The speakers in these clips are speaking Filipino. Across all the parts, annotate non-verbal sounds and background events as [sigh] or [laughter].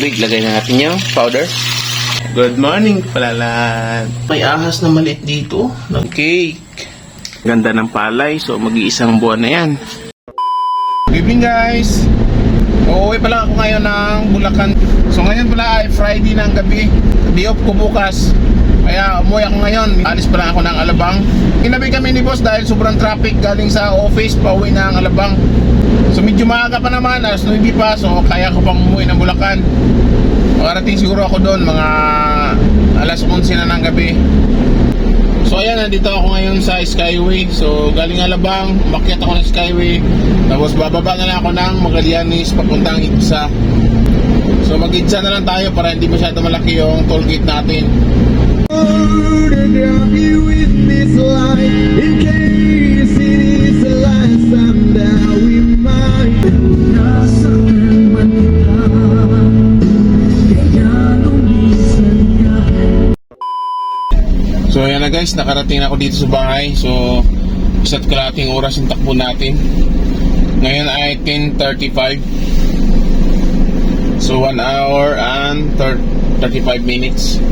tubig. Lagay na natin yung powder. Good morning, palalan. May ahas na maliit dito ng cake. Ganda ng palay, so mag-iisang buwan na yan. Good evening guys! Uuwi pala ako ngayon ng Bulacan. So ngayon pala ay Friday ng gabi. Day off ko bukas. Kaya umuwi ako ngayon. Alis pala ako ng Alabang. Kinabi kami ni boss dahil sobrang traffic galing sa office pauwi ng Alabang. So medyo maaga pa naman, alas 9 pa. So kaya ko pang umuwi ng Bulacan. Makarating siguro ako doon mga alas 11 na ng gabi. So ayan, nandito ako ngayon sa Skyway. So galing Alabang, umakyat ako ng Skyway. Tapos bababa na lang ako ng Magallanes papuntang Ibsa. So mag-Ibsa na lang tayo para hindi masyado malaki yung toll gate natin. So ayan na guys, nakarating na ako dito sa bahay. So isa't kalating oras yung takbo natin. Ngayon ay 10.35. So 1 hour and thir- 35 minutes.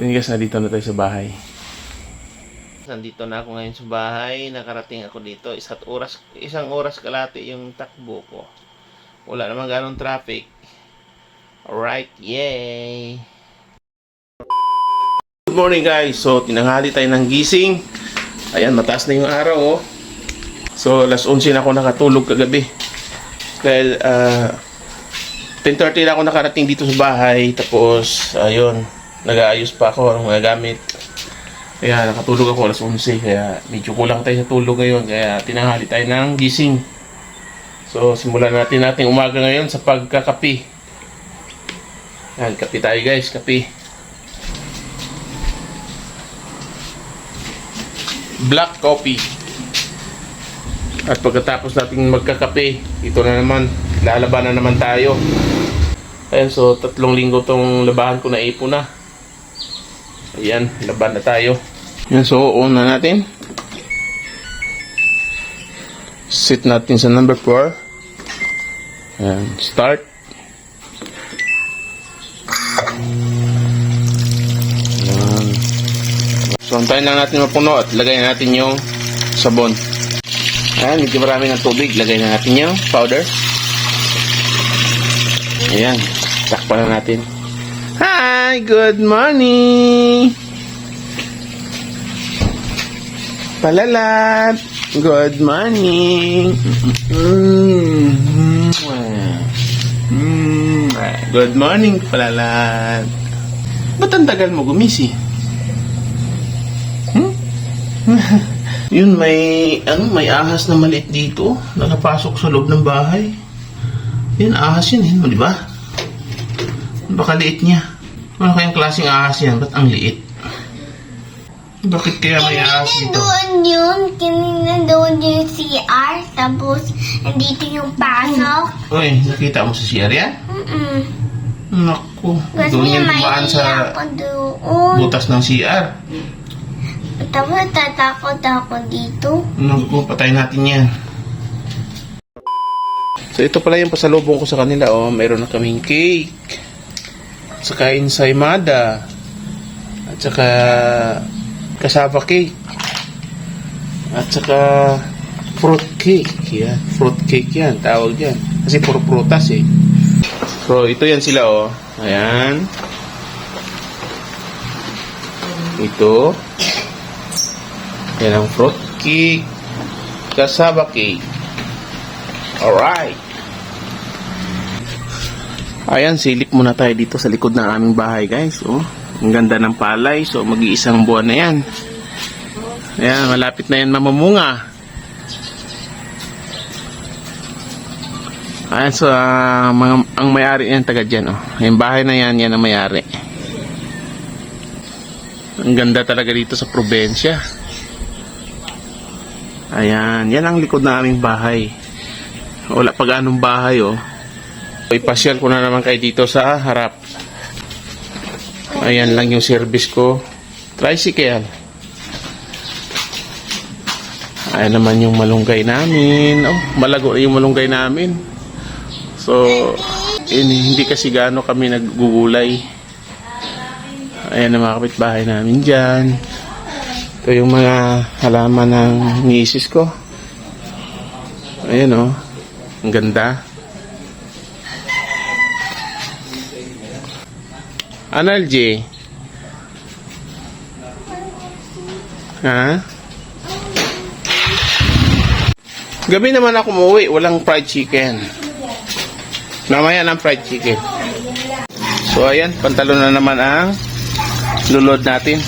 So yun guys, nandito na tayo sa bahay. Nandito na ako ngayon sa bahay. Nakarating ako dito. Isa't oras, isang oras kalati yung takbo ko. Wala namang ganong traffic. Alright, yay! Good morning guys! So, tinanghali tayo ng gising. Ayan, mataas na yung araw oh. So, alas 11 na ako nakatulog kagabi. Dahil, ah... 10.30 na ako nakarating dito sa bahay. Tapos, ayun, nag-aayos pa ako ng mga gamit. Kaya nakatulog ako alas 11. Kaya medyo kulang tayo sa tulog ngayon. Kaya tinanghali tayo ng gising. So, simulan natin natin umaga ngayon sa pagkakapi. Yan, kapi tayo guys, kapi. Black coffee. At pagkatapos natin magkakape, ito na naman, lalaban na naman tayo. Ayan, so tatlong linggo tong labahan ko na ipo na. Ayan, laban na tayo. Ayan, so una natin. Sit natin sa number 4. Ayan, start. Ayan. So, antayin lang natin mapuno at lagay natin yung sabon. Ayan, medyo marami ng tubig. Lagay na natin yung powder. Ayan, takpan na natin. Hi, good morning! Palalat, good morning! Good morning, palalat. Ba't ang tagal mo gumisi? Hmm? [laughs] Yun, may, ano, may ahas na maliit dito. Nakapasok sa loob ng bahay. Yan, ahas yan, eh, di ba? Baka liit niya. Ano kayang klaseng ahas yan? Ba't ang liit? Bakit kaya may ahas dito? Doon yun, kanina doon yung CR, tapos nandito yung pasok. Uy, nakita mo sa CR yan? Mm-mm. Naku, Kasi doon yan may dumaan sa ako doon. butas ng CR. Tapos tatakot ako dito. Naku, patay natin yan. So ito pala yung pasalubong ko sa kanila. Oh, mayroon na kaming cake. Saka ensaymada. At saka kasava cake. At saka fruit cake. Yan. Fruit cake yan. Tawag yan. Kasi puro prutas eh. So ito yan sila oh. Ayan. Ito. Yan ang fruit cake. Cassava cake. Alright. Ayan, silip muna tayo dito sa likod ng aming bahay, guys. Oh, ang ganda ng palay. So, mag-iisang buwan na yan. Ayan, malapit na yan mamumunga. Ayan, so, ah, mga, ang may-ari yan taga dyan, oh. Yung bahay na yan, yan ang may-ari. Ang ganda talaga dito sa probinsya. Ayan, yan ang likod na aming bahay. Wala pa ganong bahay oh. Ipasyal ko na naman kayo dito sa harap. Ayan lang yung service ko. Tricycle. Ayan naman yung malunggay namin. Oh, malago yung malunggay namin. So, in, hindi kasi gaano kami naggugulay. Ayan ang mga kapitbahay namin dyan. Ito yung mga halaman ng misis ko. Ayan oh. Ang ganda. Anal J? Ha? Gabi naman ako umuwi, walang fried chicken. Mamaya ng fried chicken. So ayan, pantalon na naman ang lulod natin.